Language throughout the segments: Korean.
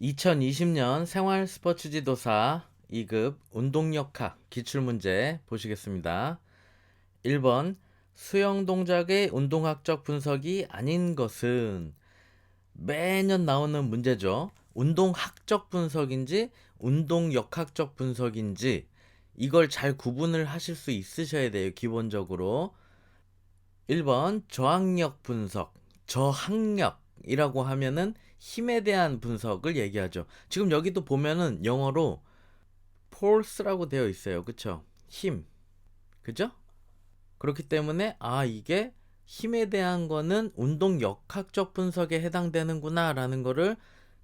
2020년 생활 스포츠 지도사 2급 운동역학 기출문제 보시겠습니다. 1번 수영 동작의 운동학적 분석이 아닌 것은 매년 나오는 문제죠. 운동학적 분석인지 운동역학적 분석인지 이걸 잘 구분을 하실 수 있으셔야 돼요. 기본적으로. 1번 저항력 분석. 저항력이라고 하면은 힘에 대한 분석을 얘기하죠. 지금 여기도 보면은 영어로 force라고 되어 있어요. 그쵸? 힘. 그죠? 그렇기 때문에 아 이게 힘에 대한 거는 운동 역학적 분석에 해당되는구나 라는 거를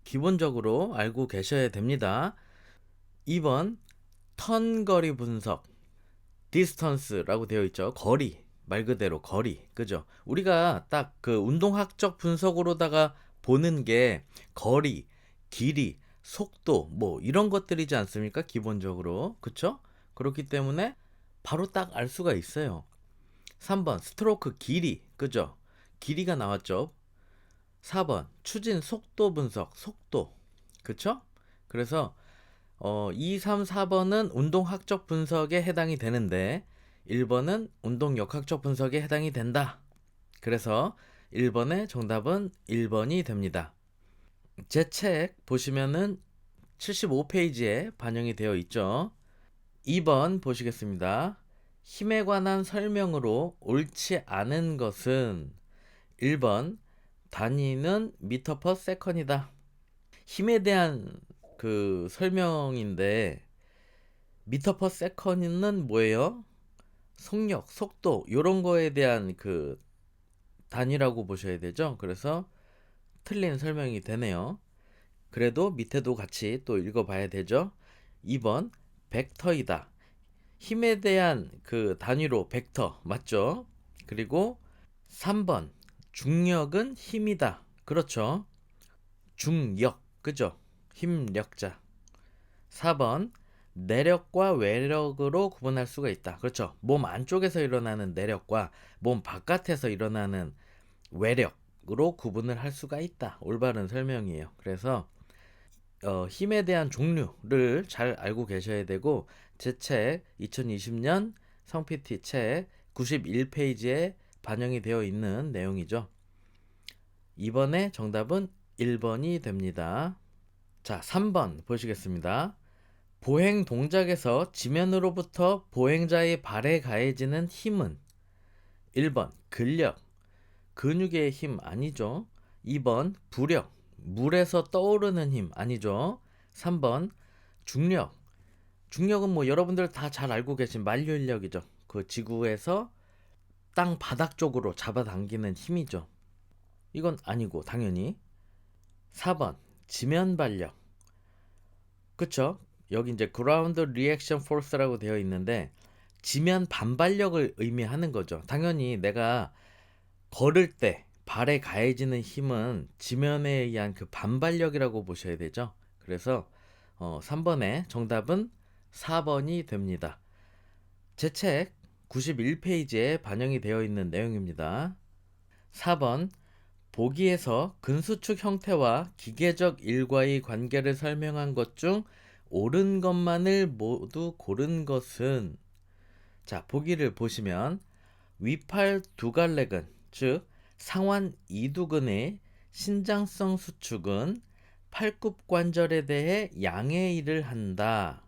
기본적으로 알고 계셔야 됩니다. 2번 턴 거리 분석 디스턴스라고 되어 있죠. 거리 말 그대로 거리 그죠? 우리가 딱 그 운동학적 분석으로다가 보는 게 거리, 길이, 속도 뭐 이런 것들이지 않습니까? 기본적으로 그쵸? 그렇기 때문에 바로 딱 알 수가 있어요. 3번 스트로크 길이 그죠? 길이가 나왔죠. 4번 추진 속도 분석 속도 그쵸? 그래서 어, 2, 3, 4번은 운동 학적 분석에 해당이 되는데 1번은 운동 역학적 분석에 해당이 된다. 그래서 1번의 정답은 1번이 됩니다. 제 책 보시면은 75페이지에 반영이 되어 있죠. 2번 보시겠습니다. 힘에 관한 설명으로 옳지 않은 것은 1번 단위는 미터 퍼 세컨이다. 힘에 대한 그 설명인데 미터 퍼 세컨은 뭐예요? 속력, 속도 이런 거에 대한 그 단위라고 보셔야 되죠. 그래서 틀린 설명이 되네요. 그래도 밑에도 같이 또 읽어봐야 되죠. 2번 벡터이다. 힘에 대한 그 단위로 벡터 맞죠? 그리고 3번 중력은 힘이다. 그렇죠. 중력 그죠? 힘력자. 4번 내력과 외력으로 구분할 수가 있다. 그렇죠. 몸 안쪽에서 일어나는 내력과 몸 바깥에서 일어나는 외력으로 구분을 할 수가 있다. 올바른 설명이에요. 그래서 어, 힘에 대한 종류를 잘 알고 계셔야 되고 제 책 2020년 성PT 책 91페이지에 반영이 되어 있는 내용이죠. 이번에 정답은 1번이 됩니다. 자, 3번 보시겠습니다. 보행 동작에서 지면으로부터 보행자의 발에 가해지는 힘은 1번 근력, 근육의 힘 아니죠. 2번 부력, 물에서 떠오르는 힘 아니죠. 3번 중력. 중력은 뭐 여러분들 다 잘 알고 계신 만류인력이죠. 그 지구에서 땅 바닥 쪽으로 잡아당기는 힘이죠. 이건 아니고 당연히 4번 지면 발력. 그쵸? 여기 이제 ground reaction force라고 되어 있는데 지면 반발력을 의미하는 거죠. 당연히 내가 걸을 때 발에 가해지는 힘은 지면에 의한 그 반발력이라고 보셔야 되죠. 그래서 어, 3번의 정답은 4번이 됩니다. 제 책 91페이지에 반영이 되어 있는 내용입니다. 4번 보기에서 근수축 형태와 기계적 일과의 관계를 설명한 것 중 옳은 것만을 모두 고른 것은 자 보기를 보시면 위팔 두갈래근 즉 상완 이두근의 신장성 수축은 팔굽 관절에 대해 양의 일을 한다.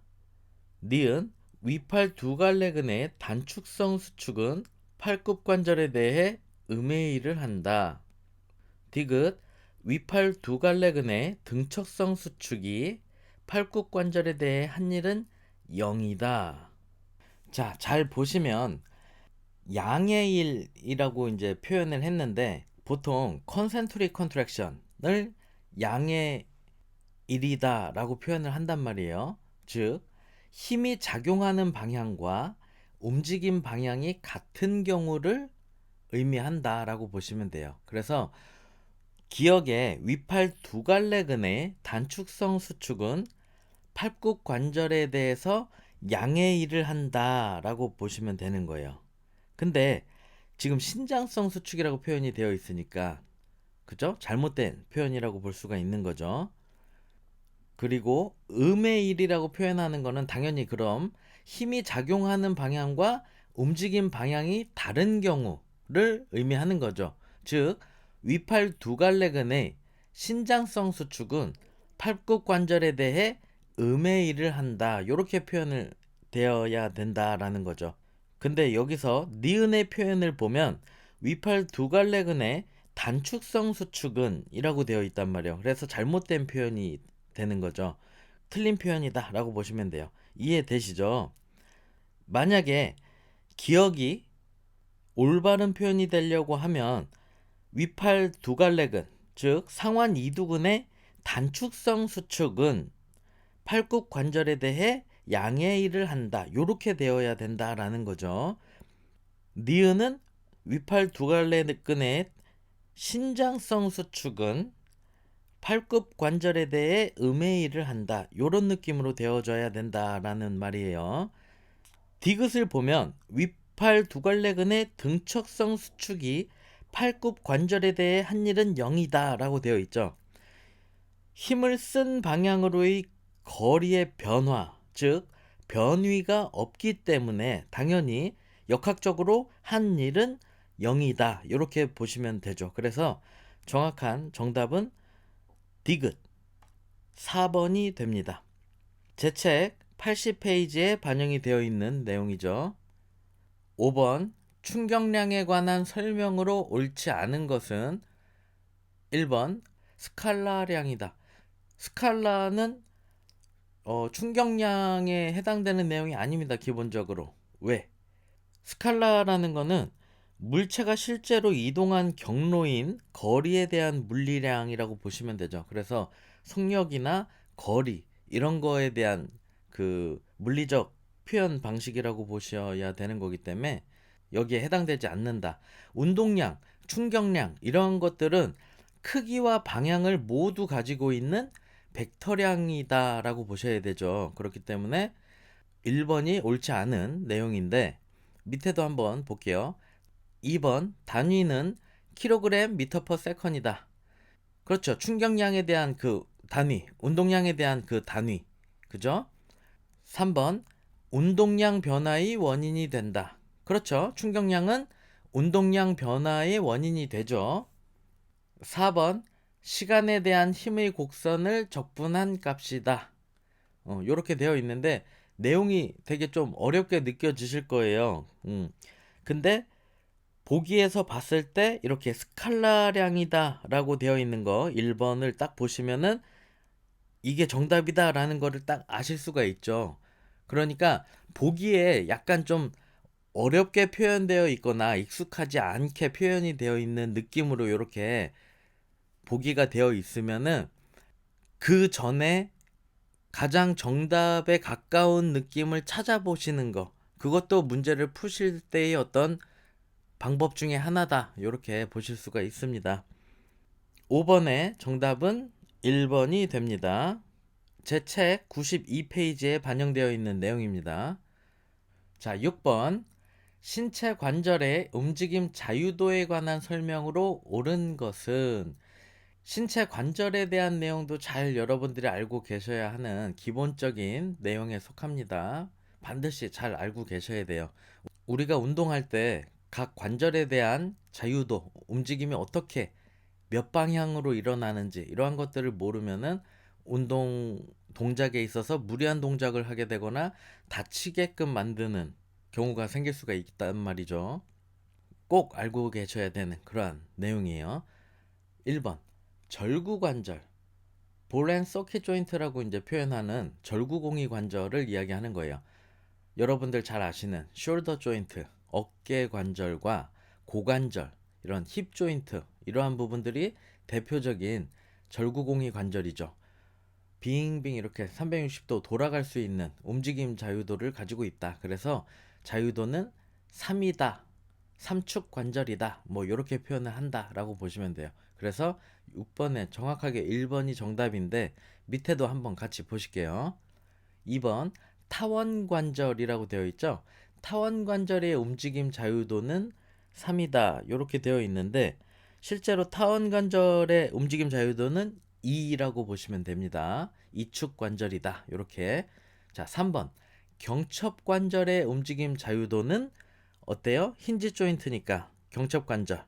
니은 위팔 두갈래근의 단축성 수축은 팔굽 관절에 대해 음의 일을 한다. 디귿 위팔 두갈래근의 등척성 수축이 팔굽 관절에 대해 한 일은 0이다. 자, 잘 보시면 양의 일이라고 이제 표현을 했는데 보통 컨센트릭 컨트랙션을 양의 일이다라고 표현을 한단 말이에요. 즉 힘이 작용하는 방향과 움직임 방향이 같은 경우를 의미한다라고 보시면 돼요. 그래서 기억에 위팔 두 갈래 근의 단축성 수축은 팔굽 관절에 대해서 양의 일을 한다라고 보시면 되는 거예요. 근데 지금 신장성 수축이라고 표현이 되어 있으니까 그죠? 잘못된 표현이라고 볼 수가 있는 거죠. 그리고 음의 일이라고 표현하는 거는 당연히 그럼 힘이 작용하는 방향과 움직임 방향이 다른 경우를 의미하는 거죠. 즉, 위팔 두 갈래근의 신장성 수축은 팔굽 관절에 대해 음의 일을 한다. 이렇게 표현을 되어야 된다라는 거죠. 근데 여기서 니은의 표현을 보면 위팔 두 갈래 근의 단축성 수축은 이라고 되어 있단 말이에요. 그래서 잘못된 표현이 되는 거죠. 틀린 표현이다 라고 보시면 돼요. 이해되시죠? 만약에 기억이 올바른 표현이 되려고 하면 위팔 두 갈래근, 즉 상완 이두근의 단축성 수축은 팔굽 관절에 대해 양의 일을 한다. 요렇게 되어야 된다라는 거죠. 니은은 위팔 두 갈래 근의 신장성 수축은 팔굽 관절에 대해 음의 일을 한다. 요런 느낌으로 되어져야 된다라는 말이에요. 디귿을 보면 위팔 두 갈래 근의 등척성 수축이 팔굽 관절에 대해 한 일은 0이다 라고 되어 있죠. 힘을 쓴 방향으로의 거리의 변화, 즉 변위가 없기 때문에 당연히 역학적으로 한 일은 0이다. 이렇게 보시면 되죠. 그래서 정확한 정답은 디귿 4번이 됩니다. 제 책 80페이지에 반영이 되어 있는 내용이죠. 5번 충격량에 관한 설명으로 옳지 않은 것은 1번 스칼라량이다. 스칼라는 어, 충격량에 해당되는 내용이 아닙니다. 기본적으로. 왜? 스칼라라는 거는 물체가 실제로 이동한 경로인 거리에 대한 물리량이라고 보시면 되죠. 그래서 속력이나 거리 이런 거에 대한 그 물리적 표현 방식이라고 보셔야 되는 거기 때문에 여기에 해당되지 않는다. 운동량, 충격량 이런 것들은 크기와 방향을 모두 가지고 있는 벡터량이다라고 보셔야 되죠. 그렇기 때문에 1번이 옳지 않은 내용인데 밑에도 한번 볼게요. 2번 단위는 킬로그램 미터 퍼 세컨이다. 그렇죠. 충격량에 대한 그 단위, 운동량에 대한 그 단위. 그죠? 3번 운동량 변화의 원인이 된다. 그렇죠. 충격량은 운동량 변화의 원인이 되죠. 4번 시간에 대한 힘의 곡선을 적분한 값이다. 어, 이렇게 되어 있는데 내용이 되게 좀 어렵게 느껴지실 거예요. 음. 근데 보기에서 봤을 때 이렇게 스칼라량이다 라고 되어 있는 거 1번을 딱 보시면은 이게 정답이다 라는 거를 딱 아실 수가 있죠. 그러니까 보기에 약간 좀 어렵게 표현되어 있거나 익숙하지 않게 표현이 되어 있는 느낌으로 이렇게 보기가 되어 있으면은 그 전에 가장 정답에 가까운 느낌을 찾아보시는 거. 그것도 문제를 푸실 때의 어떤 방법 중에 하나다. 이렇게 보실 수가 있습니다. 5번의 정답은 1번이 됩니다. 제 책 92페이지에 반영되어 있는 내용입니다. 자, 6번. 신체 관절의 움직임 자유도에 관한 설명으로 옳은 것은 신체 관절에 대한 내용도 잘 여러분들이 알고 계셔야 하는 기본적인 내용에 속합니다. 반드시 잘 알고 계셔야 돼요. 우리가 운동할 때 각 관절에 대한 자유도, 움직임이 어떻게 몇 방향으로 일어나는지 이러한 것들을 모르면은 운동 동작에 있어서 무리한 동작을 하게 되거나 다치게끔 만드는 경우가 생길 수가 있단 말이죠. 꼭 알고 계셔야 되는 그러한 내용이에요. 1번 절구 관절 볼앤 서킷 조인트라고 이제 표현하는 절구공이 관절을 이야기하는 거예요. 여러분들 잘 아시는 숄더 조인트, 어깨 관절과 고관절, 이런 힙 조인트 이러한 부분들이 대표적인 절구공이 관절이죠. 빙빙 이렇게 360도 돌아갈 수 있는 움직임 자유도를 가지고 있다. 그래서 자유도는 3이다. 삼축 관절이다. 뭐 이렇게 표현을 한다라고 보시면 돼요. 그래서 6번에 정확하게 1번이 정답인데 밑에도 한번 같이 보실게요. 2번 타원 관절이라고 되어 있죠. 타원 관절의 움직임 자유도는 3이다. 이렇게 되어 있는데 실제로 타원 관절의 움직임 자유도는 이라고 보시면 됩니다. 이축 관절이다. 이렇게. 자, 3번. 경첩 관절의 움직임 자유도는 어때요? 힌지 조인트니까 경첩 관절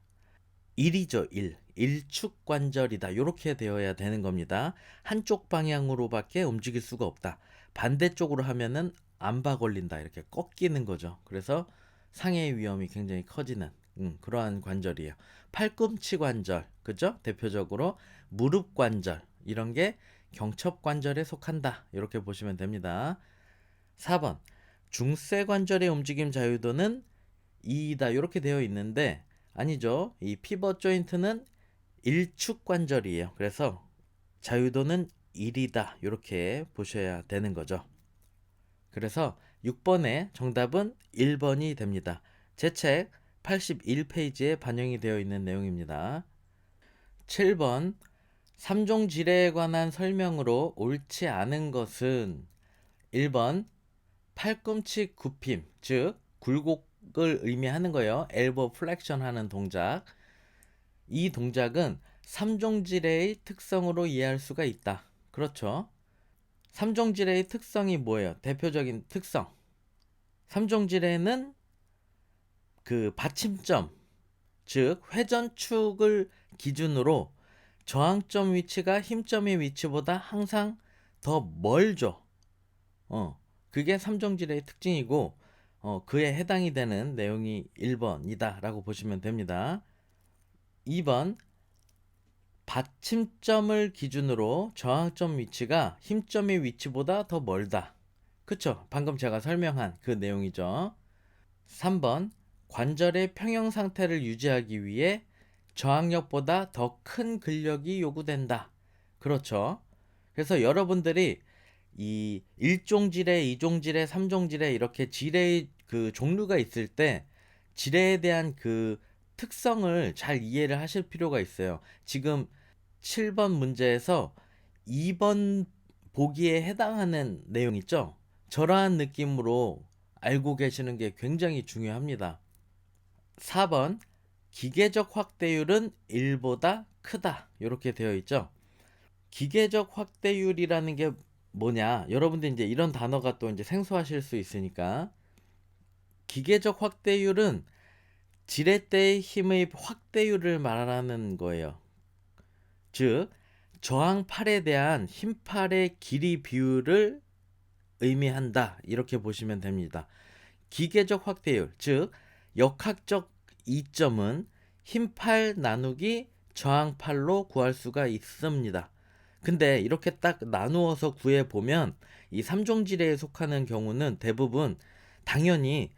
1이죠, 1. 일축 관절이다. 이렇게 되어야 되는 겁니다. 한쪽 방향으로밖에 움직일 수가 없다. 반대쪽으로 하면은 안바 걸린다. 이렇게 꺾이는 거죠. 그래서 상해의 위험이 굉장히 커지는 음, 그러한 관절이에요. 팔꿈치 관절, 그죠? 대표적으로 무릎 관절 이런 게 경첩 관절에 속한다. 이렇게 보시면 됩니다. 4번 중세 관절의 움직임 자유도는 2이다. 이렇게 되어 있는데 아니죠. 이 피벗 조인트는 일축 관절이에요. 그래서 자유도는 1이다. 이렇게 보셔야 되는 거죠. 그래서 6번의 정답은 1번이 됩니다. 제 책 81페이지에 반영이 되어 있는 내용입니다. 7번 3종 지뢰에 관한 설명으로 옳지 않은 것은 1번 팔꿈치 굽힘, 즉 굴곡 을 의미하는 거예요. 엘보 플렉션 하는 동작. 이 동작은 3종 지뢰의 특성으로 이해할 수가 있다. 그렇죠? 3종 지뢰의 특성이 뭐예요? 대표적인 특성. 3종 지뢰는 그 받침점, 즉 회전축을 기준으로 저항점 위치가 힘점의 위치보다 항상 더 멀죠. 어, 그게 삼종질의 특징이고 어, 그에 해당이 되는 내용이 1번이다 라고 보시면 됩니다. 2번 받침점을 기준으로 저항점 위치가 힘점의 위치보다 더 멀다. 그쵸? 방금 제가 설명한 그 내용이죠. 3번 관절의 평형 상태를 유지하기 위해 저항력보다 더 큰 근력이 요구된다. 그렇죠. 그래서 여러분들이 이 1종 지뢰, 2종 지뢰, 3종 지뢰 이렇게 지뢰의 그 종류가 있을 때 지뢰에 대한 그 특성을 잘 이해를 하실 필요가 있어요. 지금 7번 문제에서 2번 보기에 해당하는 내용 있죠? 저러한 느낌으로 알고 계시는 게 굉장히 중요합니다. 4번 기계적 확대율은 1보다 크다. 이렇게 되어 있죠. 기계적 확대율이라는 게 뭐냐? 여러분들 이제 이런 단어가 또 이제 생소하실 수 있으니까 기계적 확대율은 지렛대의 힘의 확대율을 말하는 거예요. 즉 저항팔에 대한 힘팔의 길이 비율을 의미한다. 이렇게 보시면 됩니다. 기계적 확대율, 즉 역학적 이점은 힘팔 나누기 저항팔로 구할 수가 있습니다. 근데 이렇게 딱 나누어서 구해 보면 이 3종 지뢰에 속하는 경우는 대부분 당연히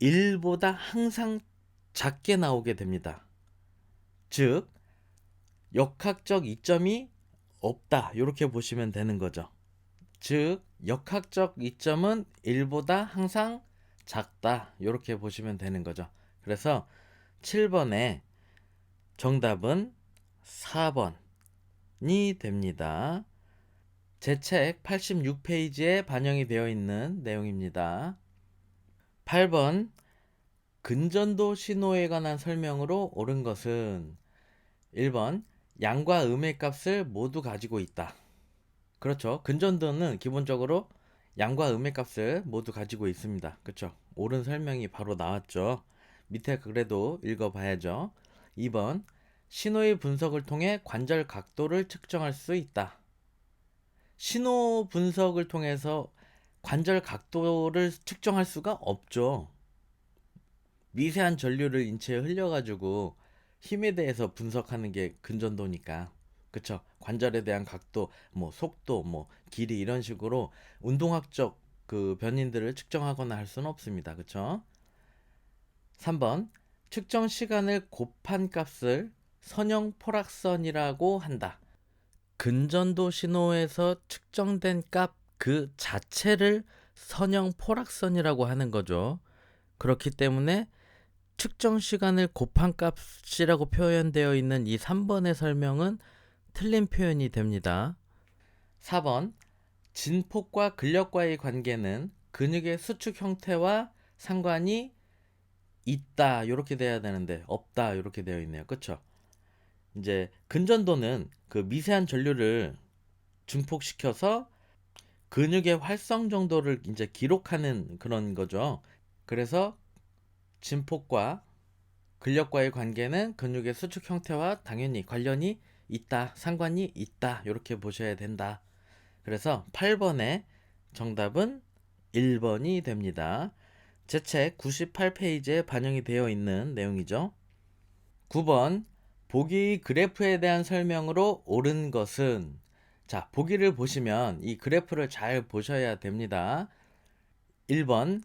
1보다 항상 작게 나오게 됩니다. 즉 역학적 이점이 없다. 이렇게 보시면 되는 거죠. 즉 역학적 이점은 1보다 항상 작다. 이렇게 보시면 되는 거죠. 그래서 7번의 정답은 4번이 됩니다. 제 책 86페이지에 반영이 되어 있는 내용입니다. 8번 근전도 신호에 관한 설명으로 옳은 것은 1번 양과 음의 값을 모두 가지고 있다. 그렇죠. 근전도는 기본적으로 양과 음의 값을 모두 가지고 있습니다. 그렇죠. 옳은 설명이 바로 나왔죠. 밑에 그래도 읽어봐야죠. 2번 신호의 분석을 통해 관절 각도를 측정할 수 있다. 신호 분석을 통해서 관절 각도를 측정할 수가 없죠. 미세한 전류를 인체에 흘려가지고 힘에 대해서 분석하는 게 근전도니까. 그쵸? 관절에 대한 각도, 뭐 속도, 뭐 길이 이런 식으로 운동학적 그 변인들을 측정하거나 할 수는 없습니다. 그쵸? 3번 측정 시간을 곱한 값을 선형 포락선이라고 한다. 근전도 신호에서 측정된 값 그 자체를 선형 포락선이라고 하는 거죠. 그렇기 때문에 측정 시간을 곱한 값이라고 표현되어 있는 이 3번의 설명은 틀린 표현이 됩니다. 4번 진폭과 근력과의 관계는 근육의 수축 형태와 상관이 있다 이렇게 돼야 되는데 없다 이렇게 되어 있네요. 그렇죠? 이제 근전도는 그 미세한 전류를 증폭시켜서 근육의 활성 정도를 이제 기록하는 그런 거죠. 그래서 진폭과 근력과의 관계는 근육의 수축 형태와 당연히 관련이 있다, 상관이 있다, 이렇게 보셔야 된다. 그래서 8번의 정답은 1번이 됩니다. 제 책 98페이지에 반영이 되어 있는 내용이죠. 9번 보기 그래프에 대한 설명으로 옳은 것은 자, 보기를 보시면 이 그래프를 잘 보셔야 됩니다. 1번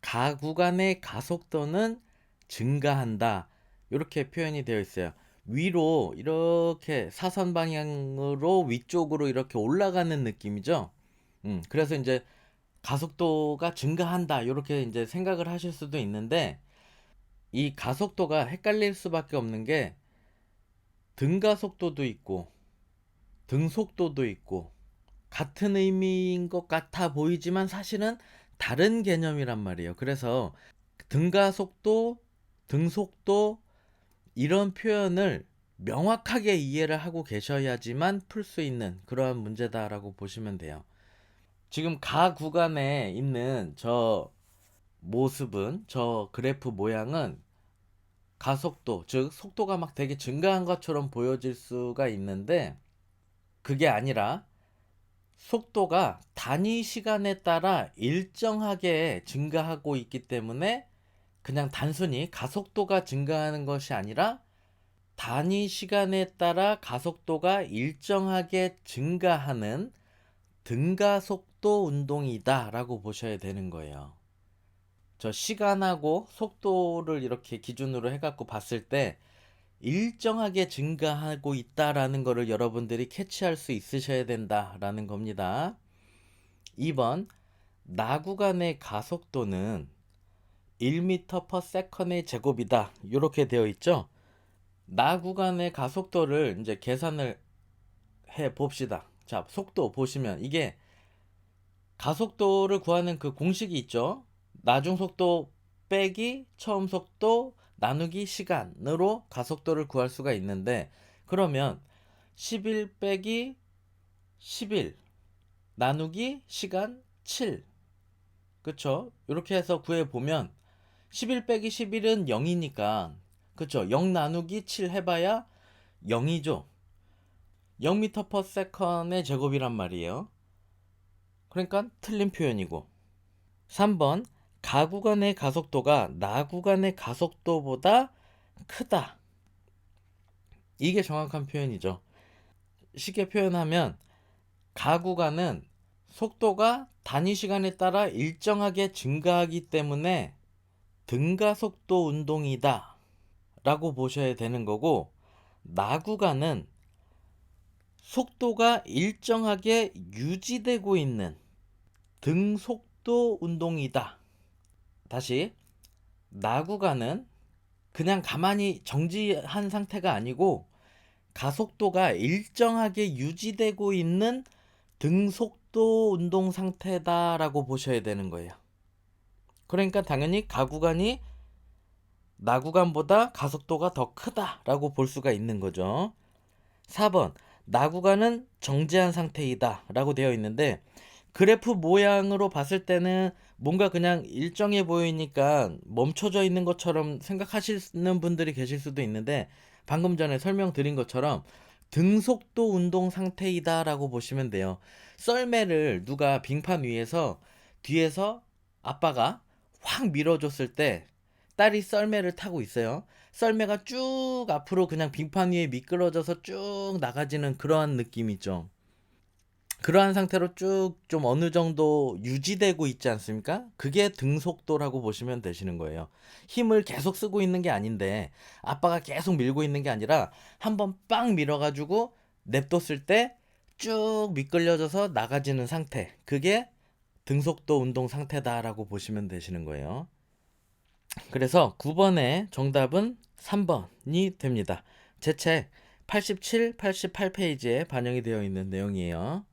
가 구간의 가속도는 증가한다. 이렇게 표현이 되어 있어요. 위로 이렇게 사선 방향으로 위쪽으로 이렇게 올라가는 느낌이죠. 음, 그래서 이제 가속도가 증가한다. 이렇게 이제 생각을 하실 수도 있는데 이 가속도가 헷갈릴 수밖에 없는 게 등가속도도 있고 등속도도 있고 같은 의미인 것 같아 보이지만 사실은 다른 개념이란 말이에요. 그래서 등가속도, 등속도 이런 표현을 명확하게 이해를 하고 계셔야지만 풀 수 있는 그러한 문제다라고 보시면 돼요. 지금 가 구간에 있는 저 모습은 저 그래프 모양은 가속도, 즉 속도가 막 되게 증가한 것처럼 보여질 수가 있는데 그게 아니라 속도가 단위 시간에 따라 일정하게 증가하고 있기 때문에 그냥 단순히 가속도가 증가하는 것이 아니라 단위 시간에 따라 가속도가 일정하게 증가하는 등가속도 운동이다 라고 보셔야 되는 거예요. 저 시간하고 속도를 이렇게 기준으로 해갖고 봤을 때 일정하게 증가하고 있다라는 것을 여러분들이 캐치할 수 있으셔야 된다라는 겁니다. 2번 나 구간의 가속도는 1m/s의 제곱이다. 이렇게 되어 있죠. 나 구간의 가속도를 이제 계산을 해 봅시다. 자, 속도 보시면 이게 가속도를 구하는 그 공식이 있죠. 나중 속도 빼기 처음 속도 나누기 시간으로 가속도를 구할 수가 있는데 그러면 11 빼기 11 나누기 시간 7 그쵸? 이렇게 해서 구해 보면 11 빼기 11은 0이니까 그쵸? 0 나누기 7 해봐야 0이죠. 0m/s의 제곱이란 말이에요. 그러니까 틀린 표현이고 3번 가 구 간의 가속도가 나 구 간의 가속도보다 크다. 이게 정확한 표현이죠. 쉽게 표현하면 가 구 간은 속도가 단위 시간에 따라 일정하게 증가하기 때문에 등가속도 운동이다 라고 보셔야 되는 거고 나 구간은 속도가 일정하게 유지되고 있는 등속도 운동이다 다시 나 구간은 그냥 가만히 정지한 상태가 아니고 가속도가 일정하게 유지되고 있는 등속도 운동 상태다라고 보셔야 되는 거예요. 그러니까 당연히 가 구간이 나 구간보다 가속도가 더 크다라고 볼 수가 있는 거죠. 4번 나 구간은 정지한 상태이다라고 되어 있는데 그래프 모양으로 봤을 때는 뭔가 그냥 일정해 보이니까 멈춰져 있는 것처럼 생각하시는 분들이 계실 수도 있는데 방금 전에 설명드린 것처럼 등속도 운동 상태이다라고 보시면 돼요. 썰매를 누가 빙판 위에서 뒤에서 아빠가 확 밀어줬을 때 딸이 썰매를 타고 있어요. 썰매가 쭉 앞으로 그냥 빙판 위에 미끄러져서 쭉 나가지는 그러한 느낌이죠. 그러한 상태로 쭉 좀 어느 정도 유지되고 있지 않습니까? 그게 등속도라고 보시면 되시는 거예요. 힘을 계속 쓰고 있는 게 아닌데 아빠가 계속 밀고 있는 게 아니라 한번 빵 밀어가지고 냅뒀을 때 쭉 미끌려져서 나가지는 상태. 그게 등속도 운동 상태다라고 보시면 되시는 거예요. 그래서 9번의 정답은 3번이 됩니다. 제 책 87, 88페이지에 반영이 되어 있는 내용이에요.